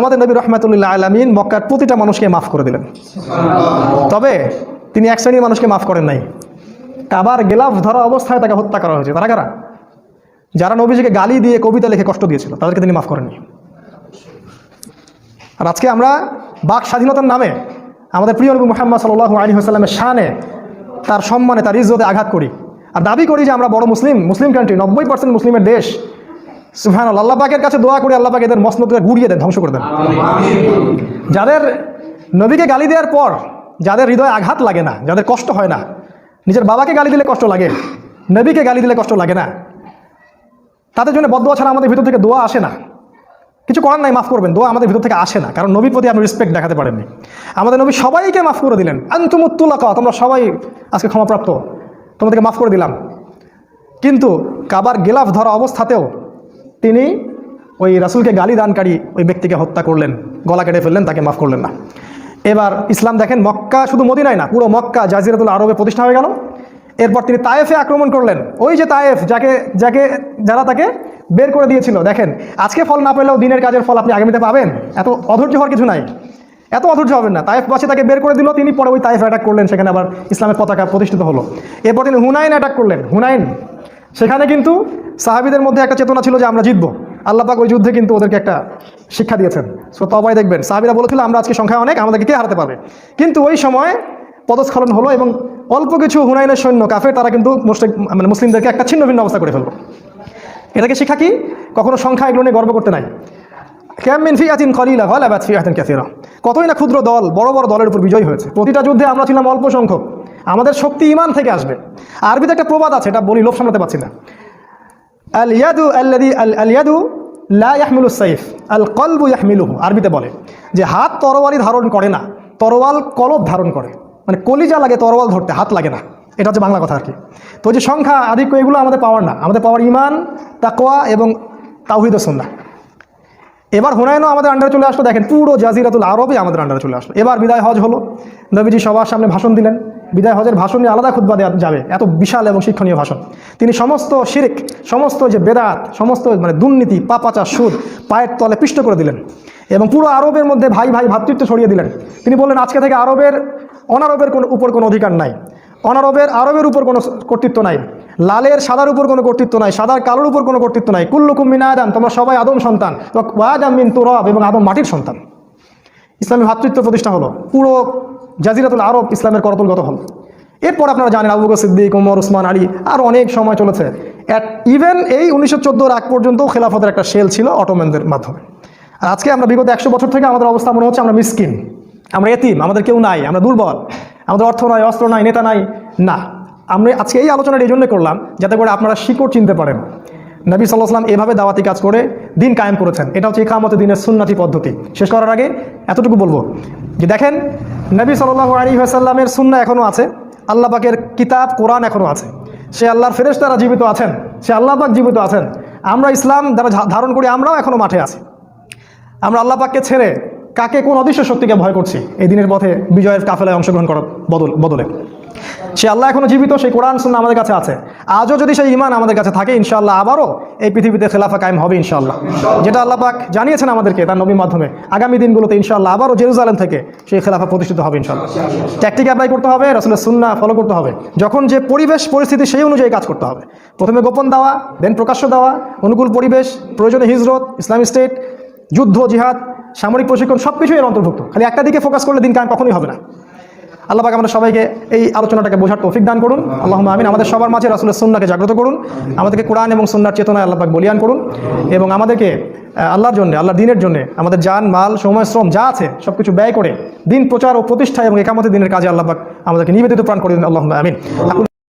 আমাদের নবী রহমাতুল্লাহ আলমিন মক্কার প্রতিটা মানুষকে মাফ করে দিলেন। তবে তিনি এক শ্রেণির মানুষকে মাফ করেন নাই। কাবার গেলাফ ধরা অবস্থায় তাকে হত্যা করা হয়েছে। তারা কারা? যারা নবীজিকে গালি দিয়ে কবিতা লিখে কষ্ট দিয়েছিল তাদেরকে তিনি মাফ করেননি। আর আজকে আমরা বাক স্বাধীনতার নামে আমাদের প্রিয় নবী মোহাম্মদ সাল্লাহ আলী হাসাল্লামের শানে তার সম্মানে তার ইজ্জতে আঘাত করি। আর দাবি করি যে আমরা বড় মুসলিম মুসলিম কান্ট্রি নব্বই পার্সেন্ট মুসলিমের দেশ সুহান আল্লাহ পাকের কাছে দোয়া করি আল্লাহ পাক এদের মসনদকে গুড়িয়ে দেন ধ্বংস করে দেন। যাদের নবীকে গালি দেওয়ার পর যাদের হৃদয়ে আঘাত লাগে না যাদের কষ্ট হয় না নিজের বাবাকে গালি দিলে কষ্ট লাগে নবীকে গালি দিলে কষ্ট লাগে না তাদের জন্য বদোয়া ছাড়া আমাদের ভিতর থেকে দোয়া আসে না। কিছু করার নাই মাফ করবেন দোয়া আমাদের ভিতর থেকে আসে না কারণ নবীর প্রতি আপনি রেসপেক্ট দেখাতে পারেননি আমাদের নবী সবাইকে মাফ করে দিলেন। আন্তমুত্তুলাকা তোমরা সবাই আজকে ক্ষমাপ্রাপ্ত তোমাদেরকে মাফ করে দিলাম। কিন্তু কাবার গেলাফ ধরা অবস্থাতেও তিনি ওই রাসুলকে গালি দানকারী ওই ব্যক্তিকে হত্যা করলেন, গলা কেটে ফেললেন, তাকে মাফ করলেন না। এবার ইসলাম দেখেন মক্কা শুধু মদিনায় না, পুরো মক্কা জাজিরাতুল আরবে প্রতিষ্ঠা হয়ে গেল। এরপর তিনি তায়েফে আক্রমণ করলেন। ওই যে তায়েফ, যাকে যাকে, যারা তাকে বের করে দিয়েছিল, দেখেন, আজকে ফল না পেলেও দিনের কাজের ফল আপনি আগামীতে পাবেন। এত অধৈর্য হওয়ার কিছু নাই। এত অধৈর্য হবেন না। তায়েফবাসী তাকে বের করে দিল, তিনি পরে ওই তায়েফ অ্যাটাক করলেন, সেখানে আবার ইসলামের পতাকা প্রতিষ্ঠিত হলো। এরপর তিনি হুনাইন অ্যাটাক করলেন। হুনাইন সেখানে কিন্তু সাহাবিদের মধ্যে একটা চেতনা ছিল যে আমরা জিতবো। আল্লাহ পাক ওই যুদ্ধে কিন্তু ওদেরকে একটা শিক্ষা দিয়েছেন। সো তবাই দেখবেন, সাহাবিরা বলেছিল, আমরা আজকে সংখ্যা অনেক, আমাদেরকে কে হারাতে পারবে? কিন্তু ওই সময় পদস্খলন হলো এবং অল্প কিছু হুনাইনের সৈন্য, কাফের, তারা কিন্তু মুসলিম মানে মুসলিমদেরকে একটা ছিন্ন ভিন্ন অবস্থা করে ফেলল। এটাকে শিক্ষা কি? কখনো সংখ্যা এগুলো নিয়ে গর্ব করতে নাই। ক্যামিন ফিয়াতিন খলিলা হল আবাদ ফিয়াতিন ক্যাথিরা কতই না ক্ষুদ্র দল, বড় বড় দলের উপর বিজয় হয়েছে। প্রতিটা যুদ্ধে আমরা ছিলাম অল্প সংখ্যক। আমাদের শক্তি ইমান থেকে আসবে। আরবিতে একটা প্রবাদ আছে, এটা বলি, লোভ সামলাতে পারছি না। আল ইয়াদু আল্লাদি আল আল ইয়াদু লা সাইফ, আল কলবু ইয়াহমিলুহু। আরবিতে বলে যে, হাত তরোয়ালি ধারণ করে না, তরোয়াল কলব ধারণ করে। মানে কলিজা লাগে, তরোয়াল ধরতে, হাত লাগে না। এটা হচ্ছে বাংলা কথা আর কি। তো যে সংখ্যা, আধিক্য, এগুলো আমাদের পাওয়ার না। আমাদের পাওয়ার ইমান তাকোয়া এবং তাওহিদ ও সুন্নাহ। এবার হুনায়নও আমাদের আন্ডারে চলে আসলো। দেখেন পুরো জাজিরাতুল আরবে আমাদের আন্ডারে চলে আসলো। এবার বিদায় হজ হলো। নবীজি সবার সামনে ভাষণ দিলেন। বিদায় হজের ভাষণ নিয়ে আলাদা খুদ্া দেওয়া যাবে। এত বিশাল এবং শিক্ষণীয় ভাষণ। তিনি সমস্ত শিরিক, সমস্ত যে বেদাত, সমস্ত মানে দুর্নীতি পাপাচা সুদ পায়ের তলে পিষ্ট করে দিলেন এবং পুরো আরবের মধ্যে ভাই ভাই ভ্রাতৃত্ব ছড়িয়ে দিলেন। তিনি বললেন, আজকে থেকে আরবের, অনারবের কোনো উপর কোনো অধিকার নাই। অনারবের, আরবের উপর কোনো কর্তৃত্ব নাই। লালের, সাদার উপর কোনো কর্তৃত্ব নাই। সাদার, কালোর উপর কোনো কর্তৃত্ব নাই। কুল্লুকুম মিন আদম, তোমরা সবাই আদম সন্তান। ওয়াদাম মিন তুরব এবং আদম মাটির সন্তান। ইসলামী ভ্রাতৃত্ব প্রতিষ্ঠা হলো। পুরো জাজিরাতুল আরব ইসলামের করতলগত হল এরপর আপনারা জানেন আবু সিদ্দিক ওমর উসমান, আলী আর অনেক সময় চলেছে। অ্যাট ইভেন এই উনিশশো চোদ্দোর আগ পর্যন্ত খেলাফতের একটা সেল ছিল অটোম্যানদের মাধ্যমে। আর আজকে আমরা বিগত একশো বছর থেকে আমাদের অবস্থা মনে হচ্ছে আমরা মিসকিন আমরা এতিম, আমাদের কেউ নাই, আমরা দুর্বল, আমাদের অর্থ নাই, অস্ত্র নাই, নেতা নাই, না। আমরা আজকে এই আলোচনাটা এই জন্য করলাম যাতে করে আপনারা শিকড় চিনতে পারেন। নবী সাল্লাহ এভাবে দাওয়াতি কাজ করে দিন কায়েম করেছেন। এটা হচ্ছে ইকামতে দিনের সুন্নাতি পদ্ধতি। শেষ করার আগে এতটুকু বলব যে দেখেন নবী সাল্লাহ আলী আসাল্লামের সুন্না এখনও আছে। আল্লাহ পাকের কিতাব, কোরআন এখনও আছে। সে আল্লাহর ফেরেশতারা জীবিত আছেন, সে আল্লাহ পাক জীবিত আছেন। আমরা ইসলাম যারা ধারণ করি, আমরাও এখনও মাঠে আছি। আমরা আল্লাহ পাককে ছেড়ে কাকে কোন অদৃশ্য শক্তিকে ভয় করছি, এই দিনের পথে বিজয়ের কাফেলায় অংশগ্রহণ করার বদল বদলে। সে আল্লাহ এখনও জীবিত, সেই কোরআন সুন্না আমাদের কাছে আছে। আজও যদি সেই ইমান আমাদের কাছে থাকে ইনশাআল্লাহ আবারও এই পৃথিবীতে খেলাফা কায়েম হবে ইনশাআল্লাহ। যেটা আল্লাহ পাক জানিয়েছেন আমাদেরকে তার নবীর মাধ্যমে আগামী দিনগুলোতে ইনশাআল্লাহ আবারও জেরুজালেম থেকে সেই খেলাফা প্রতিষ্ঠিত হবে ইনশাআল্লাহ। ট্যাকটিক অ্যাপ্লাই করতে হবে রাসুলের সুন্না ফলো করতে হবে। যখন যে পরিবেশ পরিস্থিতি সেই অনুযায়ী কাজ করতে হবে। প্রথমে গোপন দেওয়া দেন প্রকাশ্য দেওয়া অনুকূল পরিবেশ প্রয়োজনে হিজরত ইসলামী স্টেট যুদ্ধ জিহাদ সামরিক প্রশিক্ষণ সব কিছুই এর অন্তর্ভুক্ত। খালি একটা দিকে ফোকাস করলে দিন কায়েম কখনোই হবে না। আল্লাহ পাক আমাদের সবাইকে এই আলোচনাটাকে বোঝার তৌফিক দান করুন। আল্লাহ আমিন। আমাদের সবার মাঝে রাসুলের সুন্নাকে জাগ্রত করুন। আমাদেরকে কোরআন এবং সুন্নার চেতনায় আল্লাহ বলিয়ান করুন এবং আমাদেরকে আল্লাহর জন্য আল্লাহ দিনের জন্য, আমাদের যান মাল, সময়, শ্রম যা আছে সব কিছু ব্যয় করে দিন প্রচার ও প্রতিষ্ঠা এবং একামতে দিনের কাজে আল্লাহ আমাদেরকে নিবেদিত প্রাণ করে দিন। আল্লাহ আমিন।